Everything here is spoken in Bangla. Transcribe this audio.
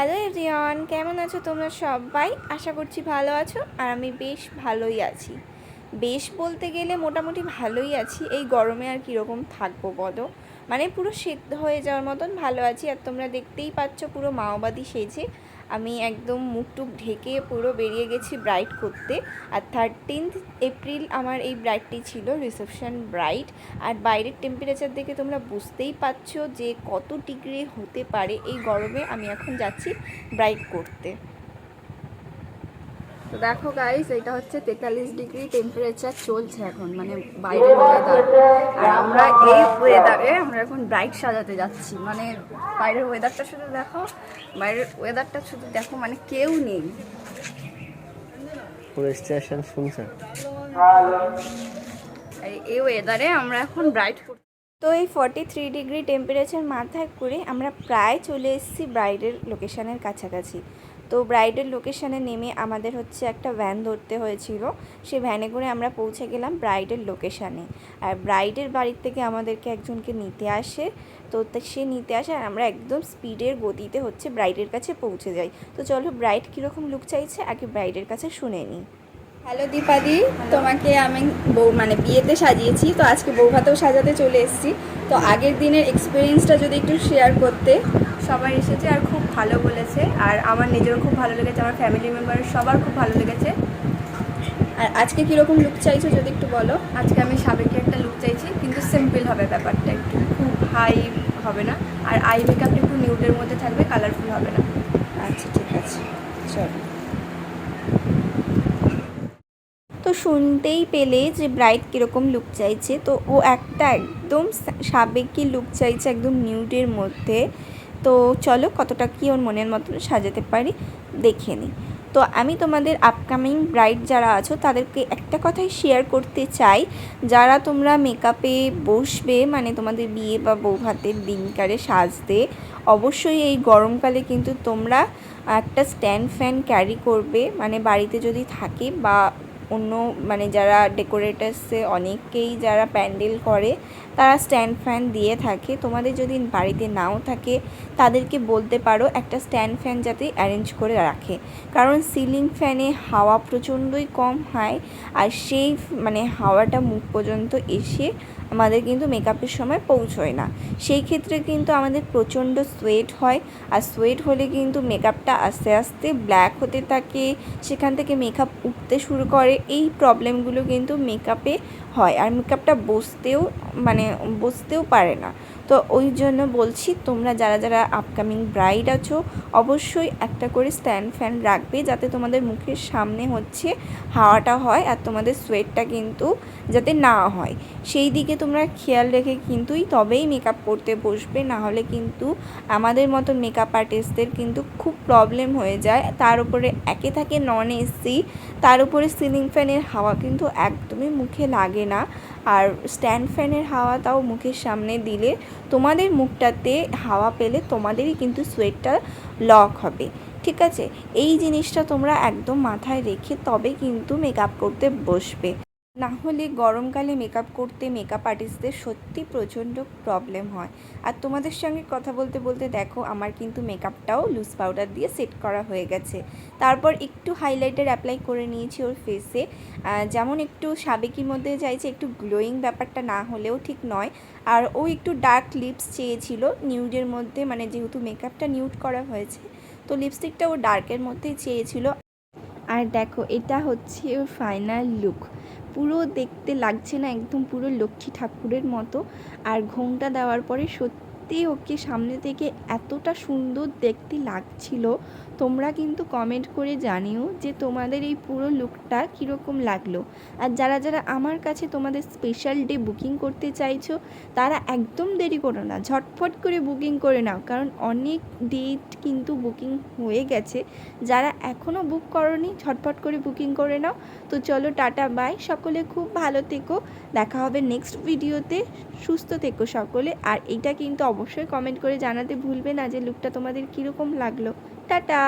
হ্যালো এভরিওয়ান কেমন আছো তোমরা সবাই? আশা করছি ভালো আছো আর আমি বেশ ভালোই আছি। বেশ বলতে গেলে মোটামুটি ভালোই আছি। এই গরমে আর কীরকম থাকব বলো? মানে পুরো সেদ্ধ হয়ে যাওয়ার মতন ভালো আছি আর তোমরা দেখতেই পাচ্ছ পুরো মাওবাদী সেজে। আমি একদম মুখ টুক ঢেকে পুরো বেরিয়ে গেছি ব্রাইট করতে। আর থার্টিনথ এপ্রিল আমার এই ব্রাইডটি ছিল রিসেপশন ব্রাইড আর বাইরের টেম্পারেচার দেখে তোমরা বুঝতেই পারছ যে কত ডিগ্রি হতে পারে এই গরমে আমি এখন যাচ্ছি ব্রাইড করতে। তো দেখো গাইস এটা হচ্ছে তেতাল্লিশ ডিগ্রি টেম্পারেচার চলছে এখন মানে বাইরের ওয়েদার আর আমরা এই ওয়েদারে আমরা এখন ব্রাইট সাজাতে যাচ্ছি মানে বাইরের ওয়েদারটা শুধু দেখো বাইরের ওয়েদারটা শুধু দেখো মানে কেউ নেই। পুরো স্টেশন শুনছে। আর এই ওয়েদারে আমরা এখন ব্রাইট তো এই ফর্টি থ্রি ডিগ্রি টেম্পারেচার মাথায় করে আমরা প্রায় চলে এসেছি ব্রাইডের লোকেশানের কাছাকাছি। তো ব্রাইডের লোকেশানে নেমে আমাদের হচ্ছে একটা ভ্যান ধরতে হয়েছিল। সেই ভ্যানে করে আমরা পৌঁছে গেলাম ব্রাইডের লোকেশানে আর ব্রাইডের বাড়ির থেকে আমাদেরকে একজনকে নিতে আসে। তো তা- সে নিতে আসে আর আমরা একদম স্পিডের গতিতে হচ্ছে ব্রাইডের কাছে পৌঁছে যাই। তো চলো ব্রাইড কীরকম লুক চাইছে আগে ব্রাইডের কাছে শুনে নিই। হ্যালো দীপাদি তোমাকে আমি বউ মানে বিয়েতে সাজিয়েছি তো আজকে বৌভাতেও সাজাতে চলে এসেছি। তো আগের দিনের এক্সপিরিয়েন্সটা যদি একটু শেয়ার করতে সবাই এসেছে আর খুব ভালো বলেছে। আর আমার নিজেরও খুব ভালো লেগেছে আমার ফ্যামিলি মেম্বারের সবার খুব ভালো লেগেছে। আর আজকে কীরকম লুক চাইছো যদি একটু বলো? আজকে আমি সাবেকি একটা লুক চাইছি কিন্তু সিম্পল হবে ব্যাপারটা। খুব হাই হবে না আর আই মেকআপটা একটু নিউডের মধ্যে থাকবে কালারফুল হবে না। আচ্ছা ঠিক আছে। চলো। তো শুনতেই পেলে যে ব্রাইড কীরকম লুক চাইছে। তো ও একটা একদম সাবেকি লুক চাইছে একদম নিউডের মধ্যে। তো চলো কতটা কি ওর মনের মতন সাজাতে পারি দেখে নিই তো আমি তোমাদের আপকামিং ব্রাইড যারা আছো, তাদেরকে একটা কথাই শেয়ার করতে চাই। যারা তোমরা মেকআপে বসবে মানে তোমাদের বিয়ে বা বৌভাতের দিনকারে সাজতে, অবশ্যই এই গরমকালে কিন্তু তোমরা একটা স্ট্যান্ড ফ্যান ক্যারি করবে। মানে বাড়িতে যদি থাকে বা অন্য মানে যারা ডেকোরেটার্সে অনেকেই যারা প্যান্ডেল করে তারা স্ট্যান্ড ফ্যান দিয়ে থাকে। তোমাদের যদি বাড়িতে নাও থাকে, তাদেরকে বলতে পারো একটা স্ট্যান্ড ফ্যান যাতে অ্যারেঞ্জ করে রাখে। কারণ সিলিং ফ্যানে হাওয়া প্রচণ্ডই কম হয় আর সেই মানে হাওয়াটা মুখ পর্যন্ত এসে আমাদের কিন্তু মেকআপের সময় পৌঁছয় না। সেই ক্ষেত্রে কিন্তু আমাদের প্রচণ্ড সোয়েট হয় আর সোয়েট হলে কিন্তু মেকআপটা আস্তে আস্তে ব্ল্যাক হতে থাকে, সেখান থেকে মেকআপ উঠতে শুরু করে। এই প্রবলেমগুলো কিন্তু মেকআপে হয় আর মেকআপটা বসতেও মানে বসতেও পারে না। তো ওই জন্য বলছি, তোমরা যারা যারা আপকামিং ব্রাইড আছো, অবশ্যই একটা করে স্ট্যান্ড ফ্যান রাখবে যাতে তোমাদের মুখের সামনে হচ্ছে হাওয়াটা হয় আর তোমাদের সোয়েটটা কিন্তু যাতে না হয়। সেই দিকে তোমরা খেয়াল রেখে কিন্তুই তবেই মেকআপ করতে বসবে না হলে কিন্তু আমাদের মতো মেকআপ আর্টিস্টদের কিন্তু খুব প্রবলেম হয়ে যায়। তার উপরে একে থাকে নন এসি তার উপরে সিলিং ফ্যানের হাওয়া কিন্তু একদমই মুখে লাগে না। আর স্ট্যান্ড ফ্যানের হাওয়া তাও মুখের সামনে দিলে তোমাদের মুখটাতে হাওয়া পেলে তোমাদেরই কিন্তু সোয়েটটা লক হবে। ঠিক আছে? এই জিনিসটা তোমরা একদম মাথায় রেখে তবে কিন্তু মেকআপ করতে বসবে। না হলে গরমকালে মেকআপ করতে মেকআপ আর্টিস্টদের সত্যি প্রচণ্ড প্রবলেম হয়। আর তোমাদের সঙ্গে কথা বলতে বলতে দেখো, আমার কিন্তু মেকআপটাও লুজ পাউডার দিয়ে সেট করা হয়ে গেছে। তারপর একটু হাইলাইটার অ্যাপ্লাই করে নিয়েছি ওর ফেসে যেমন একটু সাবেকির মধ্যে চাইছে একটু গ্লোয়িং ব্যাপারটা না হলেও ঠিক নয়। আর ও একটু ডার্ক লিপস চেয়েছিল নিউডের মধ্যে মানে যেহেতু মেকআপটা নিউড করা হয়েছে, তো লিপস্টিকটা ও ডার্কের মধ্যেই চেয়েছিল। আর দেখো, এটা হচ্ছে ওর ফাইনাল লুক পুরো দেখতে লাগছে না একদম পুরো লক্ষ্মী ঠাকুরের মতো। আর ঘোমটা দেওয়ার পরে সত্যি ওকে সামনে থেকে এতটা সুন্দর দেখতে লাগছিল। তোমরা কিন্তু কমেন্ট করে জানিও যে তোমাদের এই পুরো লুকটা কীরকম লাগল। আর যারা যারা আমার কাছে তোমাদের স্পেশাল ডে বুকিং করতে চাইছো, তারা একদম দেরি করো না। ঝটফট করে বুকিং করে নাও, কারণ অনেক ডেট কিন্তু বুকিং হয়ে গেছে। যারা এখনও বুক করনি ঝটফট করে বুকিং করে নাও। তো চলো, টাটা বাই সকলে খুব ভালো থেকো। দেখা হবে নেক্সট ভিডিওতে সুস্থ থেকো সকলে। আর এইটা কিন্তু অবশ্যই কমেন্ট করে জানাতে ভুলবে না যে লুকটা তোমাদের কীরকম লাগল। টাটা!